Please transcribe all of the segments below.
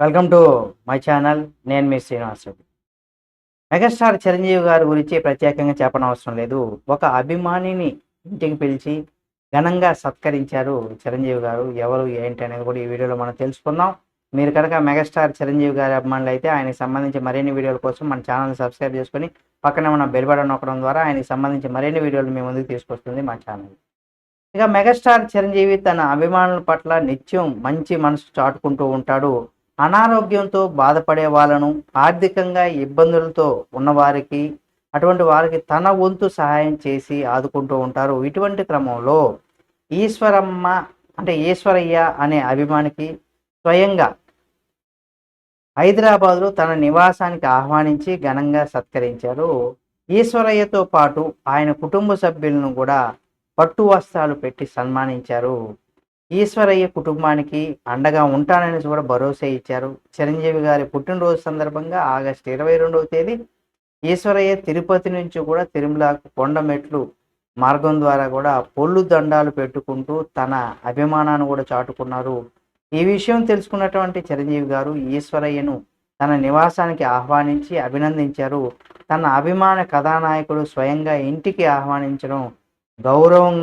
Welcome to my channel నేను మీ Srinivasa Reddy megastar Chiranjeevi గారి గురించి ప్రత్యేకంగా చెప్పనవసరం లేదు. ఒక అభిమానిని ఇంటికి పిలిచి ఘనంగా సత్కరించారు చిరంజీవి గారు. ఎవరు ఏంటి అనేది కూడా ఈ వీడియోలో మనం తెలుసుకుందాం. మీరు కనుక మెగాస్టార్ చిరంజీవి గారి అభిమానులు అయితే ఆయనకి సంబంధించి మరిన్ని వీడియోల కోసం మన ఛానల్ సబ్స్క్రైబ్ చేసుకొని పక్కనే మన బెల్ బటన్ నొక్కడం ద్వారా ఆయనకి సంబంధించి మరిన్ని వీడియోలు మీ ముందుకు తీసుకొస్తుంది మా ఛానల్ ఇక మెగాస్టార్ చిరంజీవి తన అభిమానుల పట్ల నిత్యం మంచి మనసు చాటుకుంటూ ఉంటాడు. అనారోగ్యంతో బాధపడే వాళ్ళను ఆర్థికంగా ఇబ్బందులతో ఉన్నవారికి అటువంటి వారికి తన వంతు సహాయం చేసి ఆదుకుంటూ ఉంటారు. ఇటువంటి క్రమంలో ఈశ్వరమ్మ అంటే ఈశ్వరయ్య అనే అభిమానికి స్వయంగా హైదరాబాద్లో తన నివాసానికి ఆహ్వానించి ఘనంగా సత్కరించారు. ఈశ్వరయ్యతో పాటు ఆయన కుటుంబ సభ్యులను కూడా పట్టు వస్త్రాలు పెట్టి సన్మానించారు. ఈశ్వరయ్య కుటుంబానికి అండగా ఉంటానని కూడా భరోసా ఇచ్చారు. చిరంజీవి గారి పుట్టినరోజు సందర్భంగా ఆగస్టు ఇరవై రెండవ తేదీ ఈశ్వరయ్య తిరుపతి నుంచి కూడా తిరుమలకు కొండ మెట్లు మార్గం ద్వారా కూడా పొల్లు దండాలు పెట్టుకుంటూ తన అభిమానాన్ని కూడా చాటుకున్నారు. ఈ విషయం తెలుసుకున్నటువంటి చిరంజీవి గారు ఈశ్వరయ్యను తన నివాసానికి ఆహ్వానించి అభినందించారు. తన అభిమాన కథానాయకుడు స్వయంగా ఇంటికి ఆహ్వానించడం గౌరవం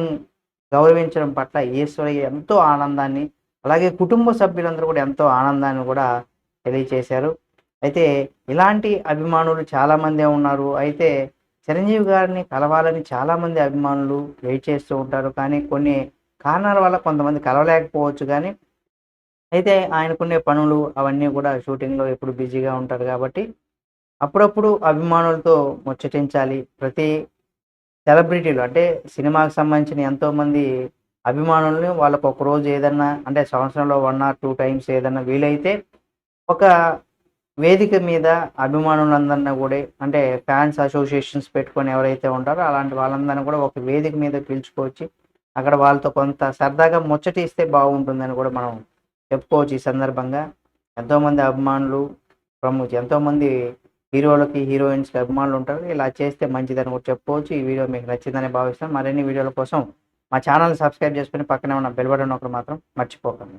గౌరవించడం పట్ల ఈశ్వరయ్య ఎంతో ఆనందాన్ని అలాగే కుటుంబ సభ్యులందరూ కూడా ఎంతో ఆనందాన్ని కూడా తెలియచేశారు. అయితే ఇలాంటి అభిమానులు చాలామందే ఉన్నారు. అయితే చిరంజీవి గారిని కలవాలని చాలామంది అభిమానులు వెయిట్ చేస్తూ ఉంటారు. కానీ కొన్ని కారణాల వల్ల కొంతమంది కలవలేకపోవచ్చు కానీ అయితే ఆయనకునే పనులు అవన్నీ కూడా షూటింగ్లో ఎప్పుడు బిజీగా ఉంటారు కాబట్టి అప్పుడప్పుడు అభిమానులతో ముచ్చటించాలి. ప్రతి సెలబ్రిటీలు అంటే సినిమాకి సంబంధించిన ఎంతోమంది అభిమానుల్ని వాళ్ళకు ఒక రోజు ఏదన్నా అంటే సంవత్సరంలో వన్ ఆర్ టూ టైమ్స్ ఏదన్నా వీలైతే ఒక వేదిక మీద అభిమానులందరినీ కూడా అంటే ఫ్యాన్స్ అసోసియేషన్స్ పెట్టుకొని ఎవరైతే ఉంటారో అలాంటి వాళ్ళందరినీ కూడా ఒక వేదిక మీద పిలుచుకోవచ్చు అక్కడ వాళ్ళతో కొంత సరదాగా ముచ్చటిస్తే బాగుంటుందని కూడా మనం చెప్పుకోవచ్చు ఈ సందర్భంగా. ఎంతోమంది అభిమానులు ప్రముఖ ఎంతోమంది హీరోలకి హీరోయిన్స్కి అభిమానులు ఉంటారు. ఇలా చేస్తే మంచిదని కూడా చెప్పుకోవచ్చు. ఈ వీడియో మీకు నచ్చిందని భావిస్తాను మరిన్ని వీడియోల కోసం మా ఛానల్ సబ్స్క్రైబ్ చేసుకుని పక్కనే ఉన్న బెల్ బటన్ ఒకటి మాత్రం మర్చిపోకండి.